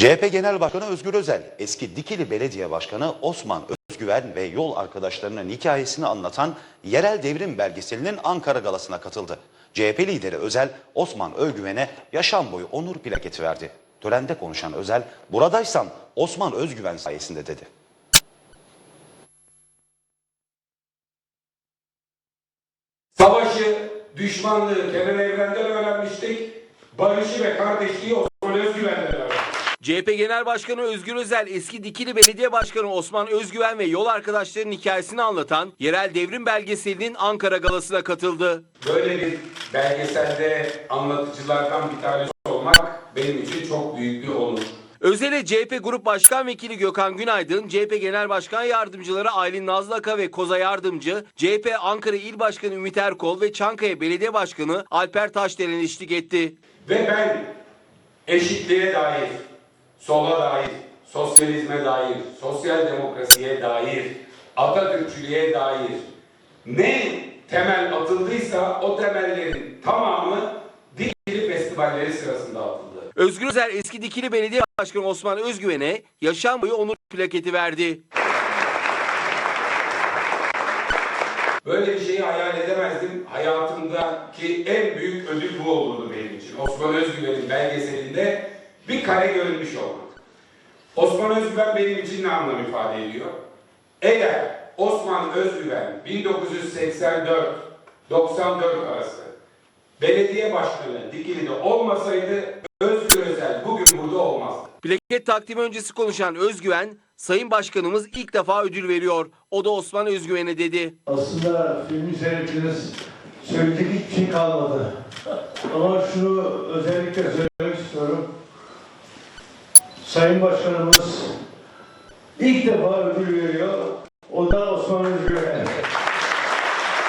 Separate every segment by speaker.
Speaker 1: CHP Genel Başkanı Özgür Özel, eski Dikili Belediye Başkanı Osman Özgüven ve yol arkadaşlarının hikayesini anlatan yerel devrim belgeselinin Ankara Galası'na katıldı. CHP lideri Özel, Osman Özgüven'e yaşam boyu onur plaketi verdi. Törende konuşan Özel, buradaysam Osman Özgüven sayesinde dedi.
Speaker 2: Savaşı, düşmanlığı Kenan Evren'den öğrenmiştik. Barışı ve kardeşliği Osman Özgüven'den.
Speaker 3: CHP Genel Başkanı Özgür Özel, eski Dikili Belediye Başkanı Osman Özgüven ve yol arkadaşlarının hikayesini anlatan yerel devrim belgeselinin Ankara Galası'na katıldı.
Speaker 2: Böyle bir belgeselde anlatıcılardan bir tanesi olmak benim için çok büyük bir onur.
Speaker 3: Özel'e CHP Grup Başkan Vekili Gökhan Günaydın, CHP Genel Başkan Yardımcıları Aylin Nazlaka ve Koza Yardımcı, CHP Ankara İl Başkanı Ümit Erkol ve Çankaya Belediye Başkanı Alper Taşdelen eşlik etti.
Speaker 2: Ve ben eşitliğe dair, sola dair, sosyalizme dair, sosyal demokrasiye dair, Atatürkçülüğe dair ne temel atıldıysa o temellerin tamamı Dikili Festivalleri sırasında atıldı.
Speaker 3: Özgür Özel eski Dikili Belediye Başkanı Osman Özgüven'e yaşam boyu onur plaketi verdi.
Speaker 2: Böyle bir şeyi hayal edemezdim. Hayatımdaki en büyük ödül bu olurdu benim için. Osman Özgüven'in belgeselinde bir kare görünmüş olmak. Osman Özgüven benim için ne anlam ifade ediyor? Eğer Osman Özgüven 1984-94 arası belediye başkanı Dikili'de olmasaydı Özgür Özel bugün burada olmazdı.
Speaker 3: Plaket takdimi öncesi konuşan Özgüven, Sayın Başkanımız ilk defa ödül veriyor. O da Osman Özgüven'e dedi.
Speaker 4: Aslında filmi seyrettiniz, söyleyecek hiçbir şey kalmadı. Ama şunu özellikle söylemek istiyorum. Sayın Başkanımız ilk defa ödül veriyor. O da Osman Özgür'e.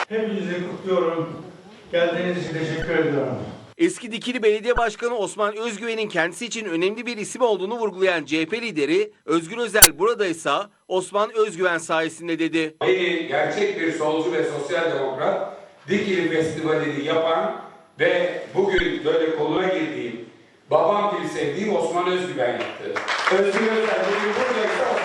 Speaker 4: Hepinizi kutluyorum. Geldiğiniz için teşekkür ediyorum.
Speaker 3: Eski Dikili Belediye Başkanı Osman Özgüven'in kendisi için önemli bir isim olduğunu vurgulayan CHP lideri Özgür Özel buradaysa Osman Özgüven sayesinde dedi.
Speaker 2: Beni gerçek bir solcu ve sosyal demokrat Dikili Festivali'ni yapan ve bugün böyle koluna girdiğim, babam gibi sevdiğim Osman Özgüven yaptı. Özgür Özel bugün buradaysa Özgüven